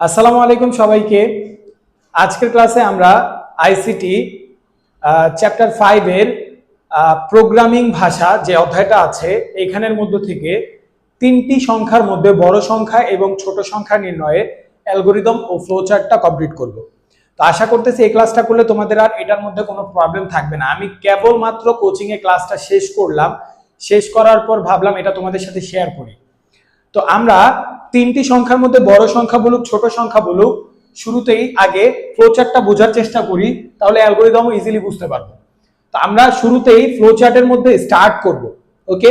আসসালামু আলাইকুম সবাইকে। আজকের ক্লাসে আমরা আইসিটি চ্যাপ্টার ফাইভের প্রোগ্রামিং ভাষা যে অধ্যায়টা আছে, এখানের মধ্য থেকে তিনটি সংখ্যার মধ্যে বড় সংখ্যা এবং ছোট সংখ্যা নির্ণয়ে অ্যালগোরিদম ও ফ্লোচার্টটা কমপ্লিট করব। তো আশা করতেছি এই ক্লাসটা করলে তোমাদের আর এটার মধ্যে কোনো প্রবলেম থাকবে না। আমি কেবলমাত্র কোচিংয়ে ক্লাসটা শেষ করলাম। শেষ করার পর ভাবলাম এটা তোমাদের সাথে শেয়ার করি। তো আমরা তিনটি সংখ্যার মধ্যে বড় সংখ্যা বলুক, ছোট সংখ্যা বলুক, শুরুতেই আগে ফ্লোচার্টটা বোঝার চেষ্টা করি, তাহলে অ্যালগোরিদমও ইজিলি বুঝতে পারব। তো আমরা শুরুতেই ফ্লোচার্টের মধ্যে স্টার্ট করব ওকে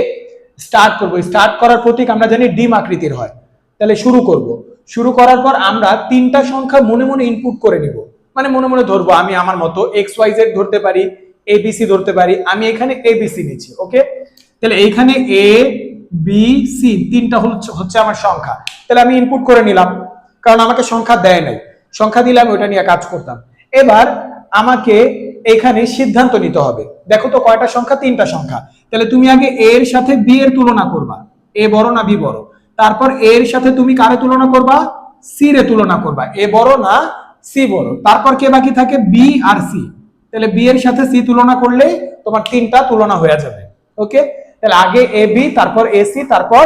স্টার্ট করব। স্টার্ট করার প্রতীক আমরা জানি ডিম আকৃতির হয়। তাহলে শুরু করব। শুরু করার পর আমরা তিনটা সংখ্যা মনে মনে ইনপুট করে নিব। মানে মনে মনে ধরবো, আমি আমার মতো এক্স ওয়াই জেড ধরতে পারি এবিসি ধরতে পারি, আমি এখানে এবিসি নিচ্ছি ওকে তাহলে এইখানে এ বি সি তিনটা হচ্ছে আমার সংখ্যা। তাহলে আমি ইনপুট করে নিলাম, কারণ আমাকে সংখ্যা দেয় নাই। সংখ্যা দিলে আমি নিয়ে কাজ করতাম। এবার আমাকে এখানে সিদ্ধান্ত নিতে হবে। দেখো তো কয়টা সংখ্যা? তিনটা সংখ্যা। তাহলে তুমি আগে এর সাথে বি এর তুলনা করবা। এ বড় না বি বড়? তারপর এর সাথে তুমি কারে তুলনা করবা? সি রে তুলনা করবা। এ বড় না সি বড়? তারপর কে বাকি থাকে? বি আর সি তাহলে বি এর সাথে সি তুলনা করলে তোমার তিনটা তুলনা হয়ে যাবে। ওকে তাহলে আগে এ বি তারপর এসি তারপর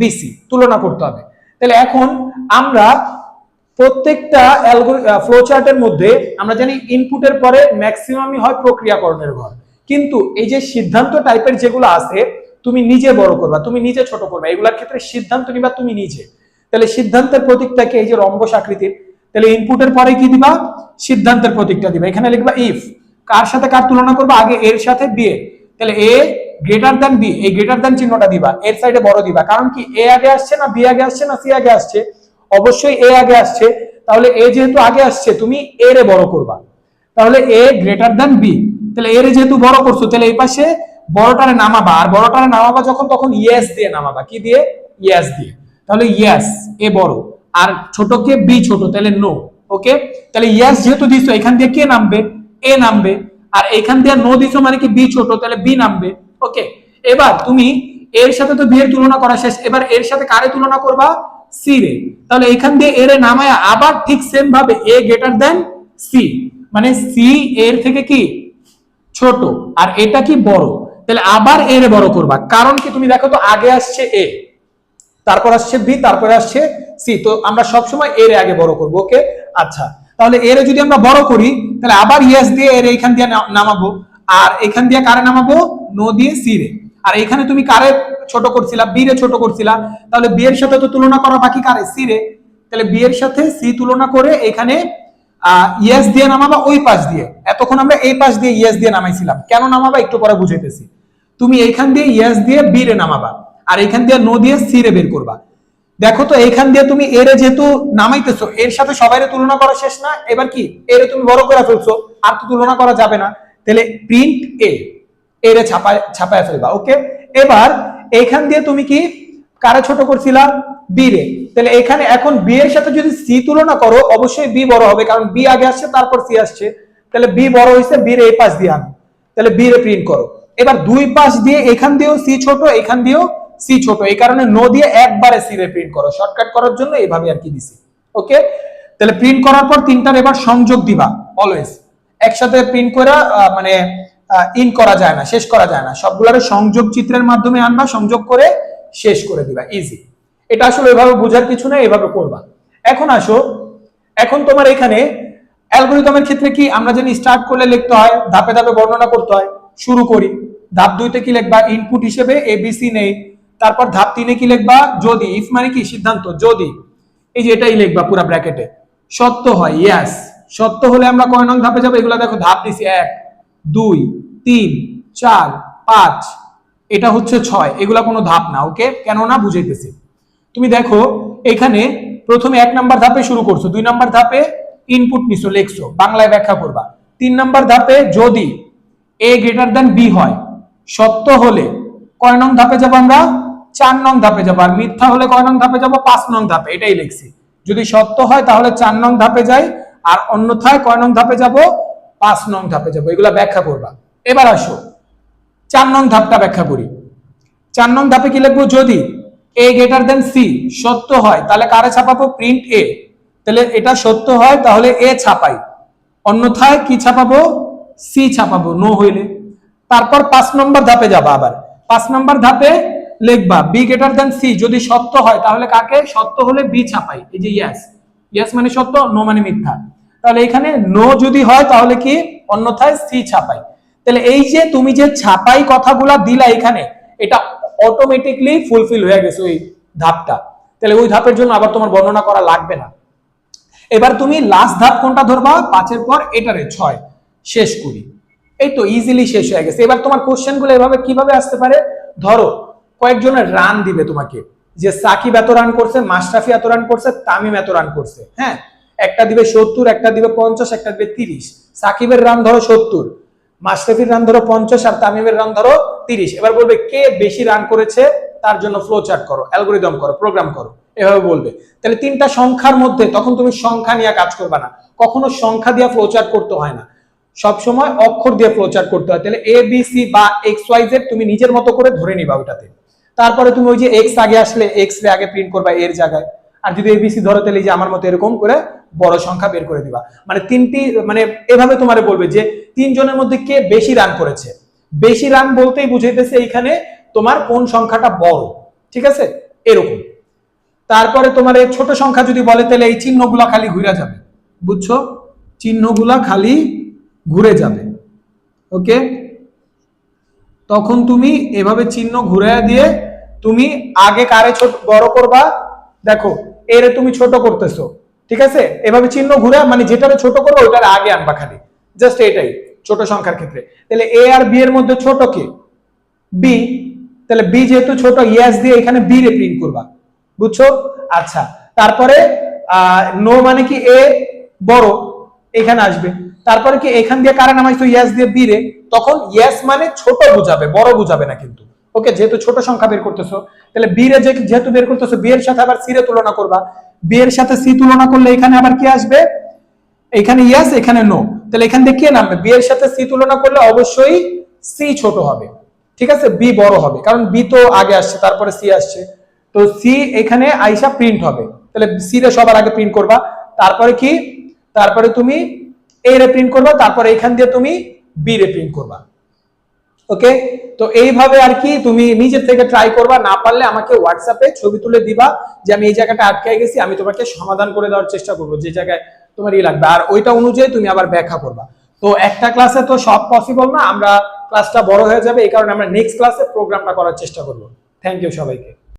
বিসি তুলনা করতে হবে। তাহলে এখন আমরা প্রত্যেকটা ফ্লোচার্টের মধ্যে আমরা জানি ইনপুটের পরে ম্যাক্সিমামই হয় প্রক্রিয়াকরণের ঘর কিন্তু এই যে সিদ্ধান্ত টাইপের যেগুলো আছে, তুমি নিজে বড় করবা, তুমি নিজে ছোট করবা, এগুলোর ক্ষেত্রে সিদ্ধান্ত নিবা তুমি নিজে। তাহলে সিদ্ধান্তের প্রতীকটাকে এই যে রম্বস আকৃতির। তাহলে ইনপুটের পরে কি দিবা? সিদ্ধান্তের প্রতীকটা দিবা। এখানে লিখবা ইফ কার সাথে কার তুলনা করবা? আগে এর সাথে বিয়ে তাহলে এ গ্রেটার দ্যান বি এই গ্রেটার দ্যান চিহ্নটা দিবা, এর সাইডে বড় দিবা। কারণ কি, এ আগে আসছে না, বি আগে আসছে না, সি আগে আসছে? অবশ্যই এ আগে আসছে। তাহলে এ যেহেতু আগে আসছে, তুমি এ রে বড় করবা। তাহলে এ গ্রেটার দ্যান বি তাহলে এর যেহেতু বড় করছ, তাহলে এই পাশে বড়টারে নামাবা। আর বড়টারে নামাবা যখন, তখন ইয়েস দিয়ে নামাবা। কি দিয়ে? ইয়েস দিয়ে। তাহলে ইয়েস এ বড়। আর ছোটকে বি ছোট, তাহলে নো ওকে তাহলে ইয়েস যেহেতু দিছো, এখান দিয়ে কে নামবে? এ নামবে। আর এখান দিয়ে নো দিছো মানে কি বি ছোট, তাহলে বি নামবে। ওকে এবার তুমি এর সাথে তো বি এর তুলনা করা শেষ। এবার এর সাথে কারে তুলনা করবা? সি রে। তাহলে এখান দিয়ে এর নামায় আবার ঠিক সেম ভাবে এ গ্রেটার দেন সি মানে সি এর থেকে কি? ছোট। আর এটা কি বড়? তাহলে আবার এর বড় করবা। কারণ কি তুমি দেখো তো, আগে আসছে এ তারপর আসছে বি তারপরে আসছে সি তো আমরা সবসময় এর আগে বড় করব ওকে আচ্ছা তাহলে এর যদি আমরা বড় করি, তাহলে আবার ইয়েস দিয়ে এর এইখান দিয়ে নামাবো। আর এখান দিয়ে কারে নামাবো? নো দিয়ে সি রে। আর এখানে তুমি কারে ছোট করছিলা? বি রে ছোট করছিলা। তাহলে বি এর সাথে তো তুলনা করা বাকি কারে? সি রে। তাহলে বি এর সাথে সি তুলনা করে এখানে ইয়েস দিয়ে নামাবা, ওই পাশ দিয়ে। এতক্ষণ আমরা এই পাশ দিয়ে ইয়েস দিয়ে নামাইছিলাম। কেন নামাবা? একটু পরে বুঝাইতেছি। তুমি এইখান দিয়ে ইয়েস দিয়ে বি রে নামাবা। আর এইখান দিয়ে নো দিয়ে সি রে বের করবা। দেখো তো, এইখান দিয়ে তুমি এর যেহেতু নামাইতেছো, এর সাথে সবাই তুলনা করা শেষ না? এবার কি? এর তুমি বড় করে ফেলছো, আর তো তুলনা করা যাবে না। তাহলে প্রিন্ট এ এরে ছাপায় ছাপায় ফেলবা ওকে এবার এইখান দিয়ে তুমি কি কারে ছোট করছিলা? বি রে। তাহলে এখানে এখন বি এর সাথে যদি সি তুলনা করো, অবশ্যই বি বড় হবে, কারণ বি আগে আসছে, তারপর সি আসছে। তাহলে বি বড় হয়েছে বি রে এই পাশ দিয়ে আনো। তাহলে বি রে প্রিন্ট করো। এবার দুই পাশ দিয়ে এখান দিয়েও সি ছোট, এখান দিয়েও সি ছোট। এই কারণে নো দিয়ে একবারে সি রে প্রিন্ট করো। শর্টকাট করার জন্য এইভাবে আর কি দিছি ওকে তাহলে প্রিন্ট করার পর তিনটার এবার সংযোগ দিবা অলওয়েজ একসাথে প্রিন্ট করা মানে ইন করা যায় না, শেষ করা যায় না। সবগুলোর সংযোগ চিত্রের মাধ্যমে আনবা, সংযোগ করে শেষ করে দিবা ইজি এটা আসলে এভাবে বোঝার কিছু না এভাবে করবা। এখন আসো, এখন তোমার এখানে অ্যালগোরিদমের ক্ষেত্রে কি, আমরা জানি স্টার্ট করলে লিখতে হয়, ধাপে ধাপে বর্ণনা করতে হয়, শুরু করি। ধাপ দুইতে কি লিখবা? ইনপুট হিসেবে এ এবিসি নেই। তারপর ধাপ তিনে কি লিখবা? যদি। ইফ মানে কি? সিদ্ধান্ত, যদি। এই যে এটাই লিখবা পুরো ব্র্যাকেটে সত্য হয় ইয়াস সত্য হলে আমরা কয় নং ধাপে যাব? এগুলা দেখো, ধাপ দিছি, এক। দুই, তিন, চার, পাঁচ। এটা হচ্ছে ছয়। এগুলা কোনো ধাপ না, ওকে? কেন না? বুঝাইতেছি। তুমি দেখো, এখানে প্রথমে এক নাম্বার ধাপে শুরু করছ, দুই নাম্বার ধাপে ইনপুট নিছো, লেখছো, বাংলায় ব্যাখ্যা করবা। তিন নাম্বার ধাপে যদি এ গ্রেটার দেন বি হয়, সত্য হলে কয় নং ধাপে যাব আমরা? চার নং ধাপে যাব। আর মিথ্যা হলে কয় নং ধাপে যাব? পাঁচ নং ধাপে, এটাই লিখছি। যদি সত্য হয়, তাহলে চার নং ধাপে যাই, আর অন্যথায় কয় নং ধাপে যাব? পাঁচ নং ধাপে যাব, এগুলা ব্যাখ্যা করবা। এবার আসো, চার নং ধাপটা ব্যাখ্যা করি। চার নং ধাপে কি লিখব? যদি এ গ্রেটার দেন সি সত্য হয়, তাহলে কারে ছাপাবো? প্রিন্ট এ তাহলে এটা সত্য হয়, তাহলে এ ছাপাই। অন্যথায় কি ছাপাবো? সি ছাপাবো নো হইলে। তারপর পাঁচ নম্বর ধাপে যাবা আবার। পাঁচ নম্বর ধাপে লিখবা বি গ্রেটার দেন সি যদি সত্য হয়, তাহলে কাকে? সত্য হলে বি ছাপাই। এই যে ইয়াস ইয়াস মানে সত্য নো মানে মিথ্যা। তাহলে এখানে নো যদি হয়, তাহলে কি? অন্যথায় সি ছাপাই। তাহলে এই যে তুমি যে ছাপাই কথাগুলা দিলা এখানে, এটা অটোমেটিকলি ফুলফিল হয়ে গেছে ওই ধাপটা। তাহলে ওই ধাপের জন্য আবার তোমার বর্ণনা করা লাগবে না। এবার তুমি লাস্ট ধাপ কোনটা ধরবা? পাঁচের পর এটারে ছয়। শেষ করি। এই তো ইজিলি শেষ হয়ে গেছে। এবার তোমার কোশ্চেনগুলো এভাবে কীভাবে আসতে পারে? ধরো কয়েকজনের রান দিবে তোমাকে। যে সাকিব এত রান করছে, মাশরাফি এত রান করছে, তামিম এত রান করছে। হ্যাঁ? একটা দিবে সত্তর, একটা দিবে পঞ্চাশ, একটা দিবে তিরিশ। সাকিবের রান ধরো সত্তর, মাশরাফির রান ধরো পঞ্চাশ আর তামিমের রান ধরো তিরিশ। এবার বলবে কে বেশি রান করেছে, তার জন্য ফ্লো চার্ট করো অ্যালগোরিদম করো প্রোগ্রাম করো, এভাবে বলবে। তাহলে তিনটা সংখ্যার মধ্যে তখন তুমি সংখ্যা নিয়ে কাজ করবে না। কখনো সংখ্যা দিয়ে ফ্লো চার্ট করতে হয় না। সব সময় অক্ষর দিয়ে ফ্লো চার্ট করতে হয়। তাহলে এ বি সি বা এক্স ওয়াই জেড তুমি নিজের মতো করে ধরে নিবা ওটাতে তারপরে তুমি ওই যে এক্স আগে আসলে এক্স রে আগে প্রিন্ট করবা এর জায়গায়। আর যদি এবিসি ধরো তাহলে যে আমার মতো এরকম করে বড় সংখ্যা বের করে দিবা। মানে তিনটি মানে এভাবে তোমারে বলবে যে তিনজনের মধ্যে কে বেশি রান করেছে? বেশি রান বলতেই বুঝাইতেছে এইখানে তোমার কোন সংখ্যাটা বড়। ঠিক আছে? এরকম। তারপরে তোমার এই ছোট সংখ্যা যদি বলে, তাহলে এই চিহ্নগুলা খালি ঘুরে যাবে। বুঝছ? চিহ্নগুলা খালি ঘুরে যাবে। ওকে? তখন তুমি এভাবে চিহ্ন ঘুরে দিয়ে তুমি আগে কারে ছোট, বড় করবা? দেখো, এরে তুমি ছোট করতেছো। ঠিক আছে? এভাবে চিহ্ন ঘুরে মানে যেটারে ছোট করব, ওইটার আগে আনবা খালি। জাস্ট এটাই, ছোট সংখ্যার ক্ষেত্রে। তাহলে এ আর বি এর মধ্যে ছোট কে? বি তাহলে বি যেহেতু ছোট ইয়াস দিয়ে এখানে বি রে প্রিন্ট করবা। বুঝছ? আচ্ছা তারপরে নো মানে কি এ বড়, এখানে আসবে। তারপরে কি এখান দিয়ে কারা নামাইছো? ইয়াস দিয়ে বি রে। তখন ইয়াস মানে ছোট বুঝাবে, বড় বুঝাবে না কিন্তু। ওকে যেহেতু ছোট সংখ্যা বের করতেছো, তাহলে বি রে যেহেতু বের করতেছো বি এর সাথে আবার সি রে তুলনা করবা। বি এর সাথে সি তুলনা করলে এখানে আবার কি আসবে? এখানে ইয়াস এখানে নো তাহলে এখান থেকে কে নামবে? বি এর সাথে সি তুলনা করলে অবশ্যই সি ছোট হবে। ঠিক আছে? বি বড় হবে। কারণ বি তো আগে আসছে, তারপরে সি আসছে। তো সি এখানে আইসা প্রিন্ট হবে। তাহলে সি রে সবার আগে প্রিন্ট করবা। তারপরে কি? তারপরে তুমি এ রে প্রিন্ট করবা। তারপরে এখান দিয়ে তুমি বি রে প্রিন্ট করবা। ওকে তো এইভাবে আর কি তুমি নিজের থেকে ট্রাই করবা, না পারলে আমাকে হোয়াটসঅ্যাপে ছবি তুলে দিবা যে আমি এই জায়গাটা আটকে গেছি, আমি তোমাকে সমাধান করে দেওয়ার চেষ্টা করব, যে জায়গায় তোমার ই লাগবে। আর ওইটা অনুযায়ী তুমি আবার ব্যাখ্যা করবা। তো একটা ক্লাসে তো সব পসিবল না, আমরা ক্লাসটা বড় হয়ে যাবে, এই কারণে আমরা নেক্সট ক্লাসে প্রোগ্রামটা করার চেষ্টা করব। থ্যাংক ইউ সবাইকে।